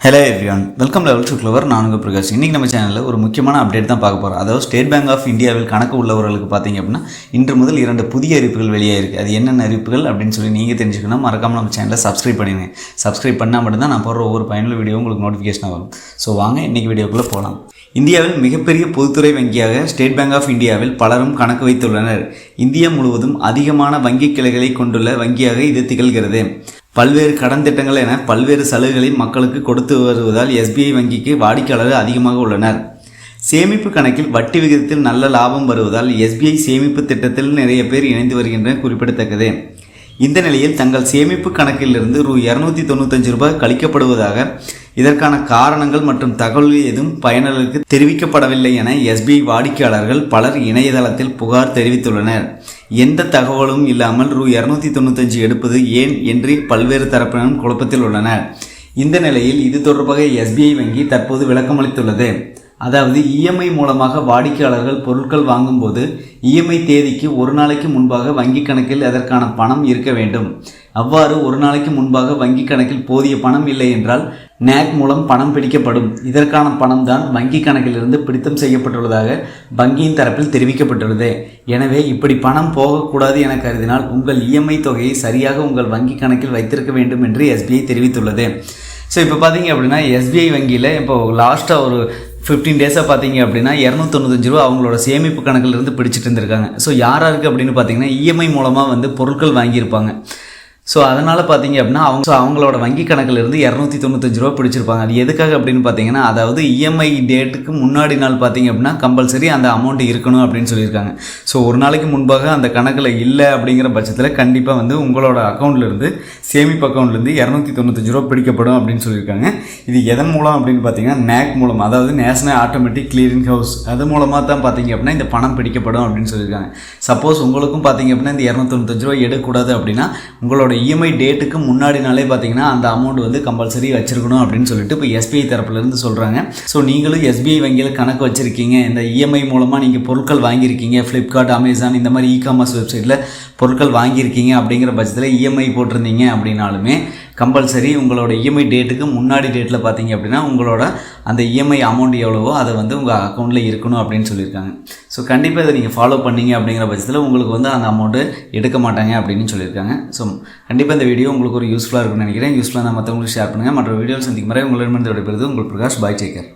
Hello everyone welcome level to clever நானுங்க பிரகாஷ். இன்றைக்கி நம்ம சேனலில் ஒரு முக்கியமான அப்டேட் தான் பார்க்க போகிறோம் அதாவது ஸ்டேட் பேங்க் ஆஃப் இந்தியாவில் கணக்கு உள்ளவர்களுக்கு பார்த்தீங்க அப்படின்னா இன்று முதல் இரண்டு புதிய அறிவிப்புகள் வெளியாயிருக்கு. அது என்னென்ன அறிவிப்புகள் அப்படின்னு சொல்லி நீங்கள் தெரிஞ்சுக்கணும். மறக்காமல் நம்ம சேனலை சப்ஸ்கிரைப் பண்ணிடுங்க. சப்ஸ்கிரைப் பண்ணால் மட்டும்தான் நான் போடுற ஒவ்வொரு பயனுள்ள வீடியோ உங்களுக்கு நோட்டிஃபிகேஷனாக வரும். ஸோ வாங்க இன்றைக்கி வீடியோக்குள்ளே போகலாம் இந்தியாவில் மிகப்பெரிய பொதுத்துறை வங்கியாக ஸ்டேட் பேங்க் ஆஃப் இந்தியாவில் பலரும் கணக்கு வைத்துள்ளனர். இந்தியா முழுவதும் அதிகமான வங்கி கிளைகளை கொண்டுள்ள வங்கியாக இது திகழ்கிறது. பல்வேறு கடன் திட்டங்கள் என பல்வேறு சலுகைகளை மக்களுக்கு கொடுத்து வருவதால் எஸ்பிஐ வங்கிக்கு வாடிக்கையாளர்கள் அதிகமாக உள்ளனர். சேமிப்பு கணக்கில் வட்டி விகிதத்தில் நல்ல லாபம் வருவதால் எஸ்பிஐ சேமிப்பு திட்டத்தில் நிறைய பேர் இணைந்து வருகின்றன குறிப்பிடத்தக்கது. இந்த நிலையில் தங்கள் சேமிப்பு கணக்கிலிருந்து ரூ இரநூத்தி தொண்ணூத்தஞ்சு ரூபாய் கழிக்கப்படுவதாக இதற்கான காரணங்கள் மற்றும் தகவல்கள் எதுவும் பயனர்களுக்கு தெரிவிக்கப்படவில்லை என எஸ்பிஐ வாடிக்கையாளர்கள் பலர் இணையதளத்தில் புகார் தெரிவித்துள்ளனர். எந்த தகவலும் இல்லாமல் ரூ. இரநூத்தி தொண்ணூத்தஞ்சு எடுப்பது ஏன் என்று பல்வேறு தரப்பினரும் குழப்பத்தில் உள்ளனர். இந்த நிலையில் இது தொடர்பாக எஸ்பிஐ வங்கி தற்போது விளக்கமளித்துள்ளது. அதாவது இஎம்ஐ மூலமாக வாடிக்கையாளர்கள் பொருட்கள் வாங்கும்போது இஎம்ஐ தேதிக்கு ஒரு நாளைக்கு முன்பாக வங்கிக் கணக்கில் அதற்கான பணம் இருக்க வேண்டும். அவ்வாறு ஒரு நாளைக்கு முன்பாக வங்கிக் கணக்கில் போதிய பணம் இல்லை என்றால் நேக் மூலம் பணம் பிடிக்கப்படும். இதற்கான பணம் தான் வங்கி கணக்கிலிருந்து பிடித்தம் செய்யப்பட்டுள்ளதாக வங்கியின் தரப்பில் தெரிவிக்கப்பட்டுள்ளது. எனவே இப்படி பணம் போகக்கூடாது என கருதினால் உங்கள் இஎம்ஐ தொகையை சரியாக உங்கள் வங்கி கணக்கில் வைத்திருக்க வேண்டும் என்று எஸ்பிஐ தெரிவித்துள்ளது. ஸோ இப்போ பார்த்தீங்க அப்படின்னா எஸ்பிஐ வங்கியில் இப்போ லாஸ்ட்டாக ஒரு ஃபிஃப்டீன் டேஸாக பார்த்தீங்க அப்படின்னா இரநூத்தொண்ணூத்தஞ்சு ரூபா அவங்களோட சேமிப்பு கணக்கிலிருந்து பிடிச்சிட்டு இருந்திருக்காங்க. ஸோ யாராருக்கு அப்படின்னு பார்த்தீங்கன்னா இஎம்ஐ மூலமாக வந்து பொருட்கள் வாங்கியிருப்பாங்க. ஸோ அதனால் பார்த்தீங்க அப்படின்னா அவங்க ஸோ அவங்களோட வங்கி கணக்கில் இருந்து இரநூத்தி தொண்ணூத்தஞ்சு ரூபா பிடிச்சிருப்பாங்க. அது எதுக்காக அப்படின்னு பார்த்தீங்கன்னா அதாவது இஎம்ஐ டேட்டுக்கு முன்னாடி நாள் பார்த்தீங்க அப்படின்னா கம்பல்சரி அந்த அமௌண்ட் இருக்கணும் அப்படின்னு சொல்லியிருக்காங்க. ஸோ ஒரு நாளைக்கு முன்பாக அந்த கணக்கில் இல்லை அப்படிங்கிற பட்சத்தில் கண்டிப்பாக வந்து உங்களோட அக்கௌண்ட்லேருந்து சேமிப்பு அக்கௌண்ட்லேருந்து இரநூத்தி தொண்ணூத்தஞ்சு ரூபா பிடிக்கப்படும் அப்படின்னு சொல்லியிருக்காங்க. இது எதன் மூலம் அப்படின்னு பார்த்தீங்கன்னா நேக் மூலம் அதாவது நேஷனல் ஆட்டோமேட்டிக் கிளியரிங் ஹவுஸ் அது மூலமாக தான் பார்த்தீங்க அப்படின்னா இந்த பணம் பிடிக்கப்படும் அப்படின்னு சொல்லியிருக்காங்க. சப்போஸ் உங்களுக்கும் பார்த்தீங்க அப்படின்னா இந்த இரநூத்தொண்ணூத்தஞ்சு ரூபா எடுக்கக்கூடாது அப்படின்னா உங்களோட இஎம்ஐ டேட்டுக்கு முன்னாடி நாளே பார்த்தீங்கன்னா அந்த அமௌண்ட் வந்து கம்பல்சரி வச்சிருக்கணும் அப்படின்னு சொல்லிட்டு இப்போ எஸ்பிஐ தரப்புலேருந்து சொல்கிறாங்க ஸோ நீங்களும் எஸ்பிஐ வங்கியில் கணக்கு வச்சுருக்கீங்க. இந்த இஎம்ஐ மூலமாக நீங்கள் பொருட்கள் வாங்கியிருக்கீங்க. ஃப்ளிப்கார்ட் அமேசான் இந்த மாதிரி இ காமர்ஸ் வெப்சைட்டில் பொருட்கள் வாங்கியிருக்கீங்க அப்படிங்கிற பட்சத்தில் இஎம்ஐ போட்டிருந்தீங்க அப்படின்னாலுமே கம்பல்சரி உங்களோட இஎம்ஐ டேட்டுக்கு முன்னாடி டேட்டில் பார்த்தீங்க அப்படின்னா உங்களோட அந்த இஎம்ஐ அமௌண்ட் எவ்வளவோ அதை வந்து உங்கள் அக்கௌண்ட்டில் இருக்கணும் அப்படின்னு சொல்லியிருக்காங்க. ஸோ கண்டிப்பாக இதை நீங்கள் ஃபாலோ பண்ணீங்க அப்படிங்கிற பட்சத்தில் உங்களுக்கு வந்து அந்த அமௌண்ட்டு எடுக்க மாட்டாங்க அப்படின்னு சொல்லியிருக்காங்க. ஸோ கண்டிப்பாக இந்த வீடியோ உங்களுக்கு ஒரு யூஸ்ஃபுல்லாக இருக்கும்னு நினைக்கிறேன். யூஸ்ஃபுல்லாக நான் மற்றவங்களுக்கு ஷேர் பண்ணுங்கள் மற்ற வீடியோ சந்திக்கும் முறை உங்களிடமிருந்து விடைபெறுது உங்கள் பிரகாஷ். பாய் டேக்கர்